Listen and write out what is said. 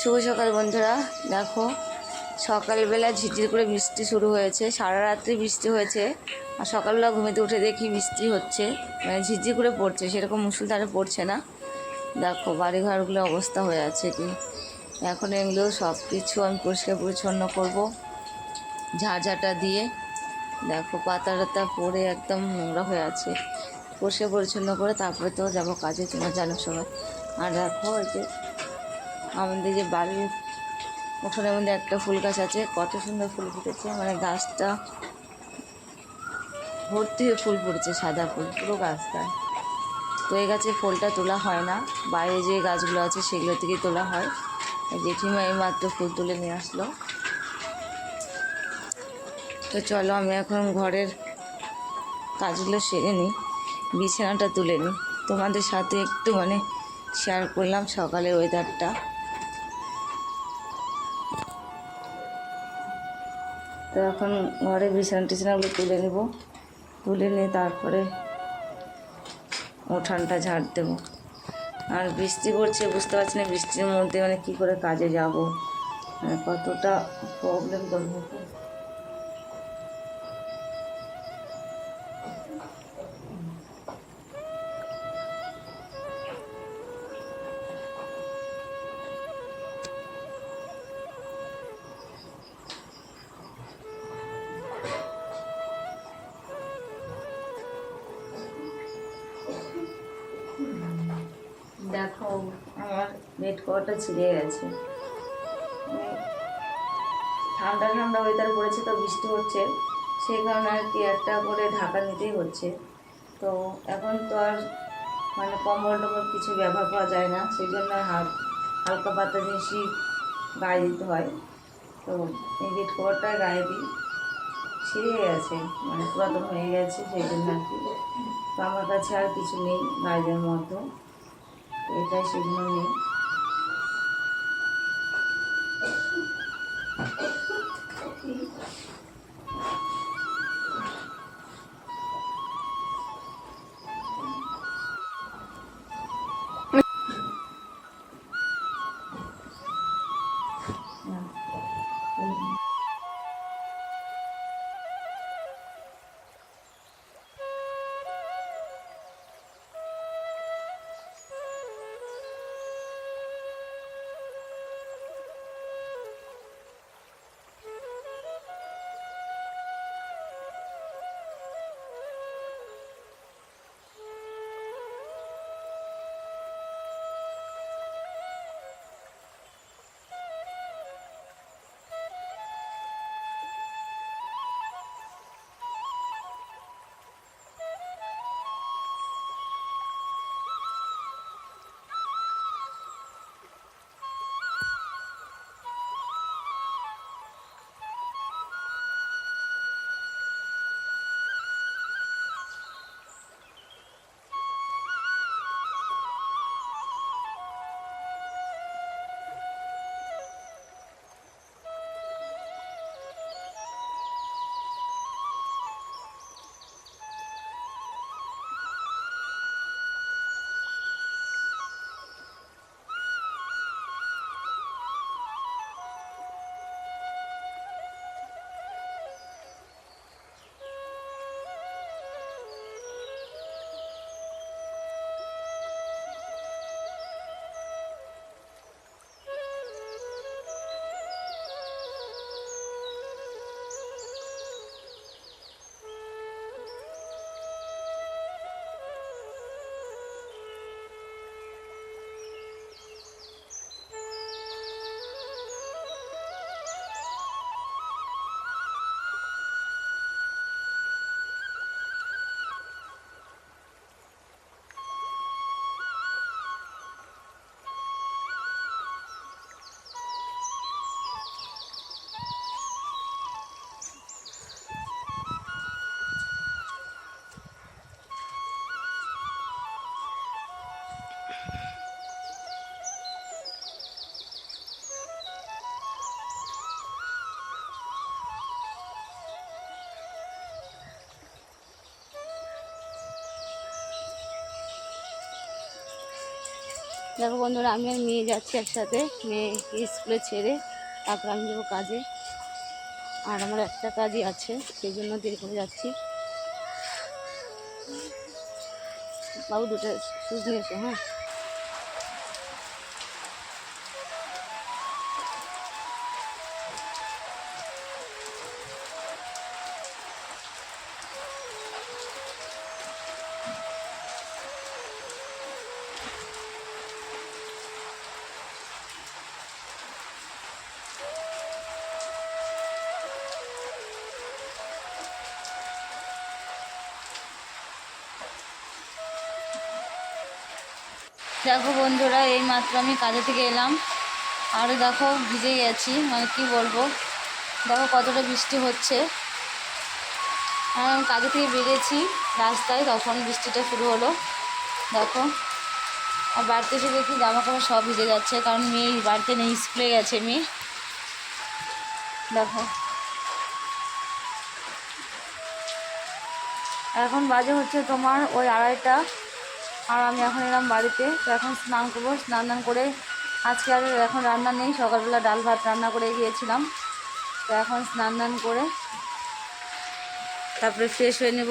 শুভ সকাল বন্ধুরা। দেখো, সকালবেলা ঝিরঝির করে বৃষ্টি শুরু হয়েছে। সারা রাত্রি বৃষ্টি হয়েছে। আর সকালবেলা ঘুমিতে উঠে দেখি বৃষ্টি হচ্ছে। মানে ঝিরঝির করে পড়ছে, সেরকম মুসুলধারে পড়ছে না। দেখো, বাড়িঘরগুলো অবস্থা হয়ে আছে কি। এখন এগুলো সব কিছু আমি পরিষ্কার পরিচ্ছন্ন করব। ঝাড়ঝাটা দিয়ে। দেখো পাতা টাতা পরে একদম নোংরা হয়ে আছে। পরিষ্কার পরিচ্ছন্ন করে তারপরে তো যাব কাজে, তোমার জানো সবাই। আর দেখো, এই যে আমাদের যে বাড়ির উঠোনের মধ্যে একটা ফুল গাছ আছে, কত সুন্দর ফুল ফুটেছে। মানে গাছটা ভর্তি হয়ে ফুল ফুটেছে, সাদা ফুল, পুরো গাছটায় তো এই গাছে ফুলটা তোলা হয় না। বাইরে যে গাছগুলো আছে সেগুলো থেকেই তোলা হয়। জেঠিমা এই মাত্র ফুল তুলে নিয়ে আসলো। তো চলো, আমি এখন ঘরের কাজগুলো সেরে নিই, বিছানাটা তুলে নিই। তোমাদের সাথে একটু মানে শেয়ার করলাম সকালের ওয়েদারটা তো এখন ঘরে বিছানা টিছানাগুলো তুলে নেব। তুলে নিয়ে তারপরে উঠানটা ঝাড় দেব। আর বৃষ্টি পড়ছে, বুঝতে পারছি না বৃষ্টির মধ্যে মানে কী করে কাজে যাব। মানে কতটা প্রবলেম করব। দেখো, আমার বেড কভারটা ছিঁড়ে গেছে। ঠান্ডা ঠান্ডা ওয়েদার পড়েছে তো বৃষ্টি হচ্ছে, সেই কারণে আর কি একটা করে ঢাকা নিতেই হচ্ছে। তো এখন তো আর মানে কম্বল টম্বল কিছু ব্যবহার করা যায় না, সেই জন্য হাল, হালকা পাতা জিনিসই গায়ে দিতে হয়। তো এই বেড কভারটা গায়ে দিই ছিঁড়ে গেছে মানে পুরাতন হয়ে গেছে, সেই জন্য আর কি। তো আমার কাছে আর কিছু নেই দেওয়ার মতো তো এটাই সেগুলো নেই দেখো বন্ধুরা আমি আর মেয়ে যাচ্ছি একসাথে। মেয়ে স্কুলে ছেড়ে তারপর আমি যাব কাজে। আর আমার একটা কাজই আছে, সেই জন্য দেরি করে যাচ্ছি। বাবু দুটো সুজ নিয়েছো হ্যাঁ? দেখো বন্ধুরা এই মাত্র আমি কাজে থেকে এলাম। আর দেখো, ভিজে গেছি। মানে কি বলব? দেখো কতটা বৃষ্টি হচ্ছে। আমি কাজে থেকে বেরিয়েছি রাস্তায়, তখন বৃষ্টিটা শুরু হলো। দেখো, আর বাড়িতে এসে দেখি জামা কাপড় সব ভিজে যাচ্ছে, কারণ মেয়ে বাড়িতে নেই, স্কুলে গেছে মেয়ে। দেখো। এখন বাজে হচ্ছে তোমার ওই আড়াইটা। আর আমি এখন এলাম বাড়িতে। তো এখন স্নান করব। স্নান টান করে আজকে আর এখন রান্না নেই। সকালবেলা ডাল ভাত রান্না করে গিয়েছিলাম। তো এখন স্নান টান করে তারপরে ফ্রেশ হয়ে নেব।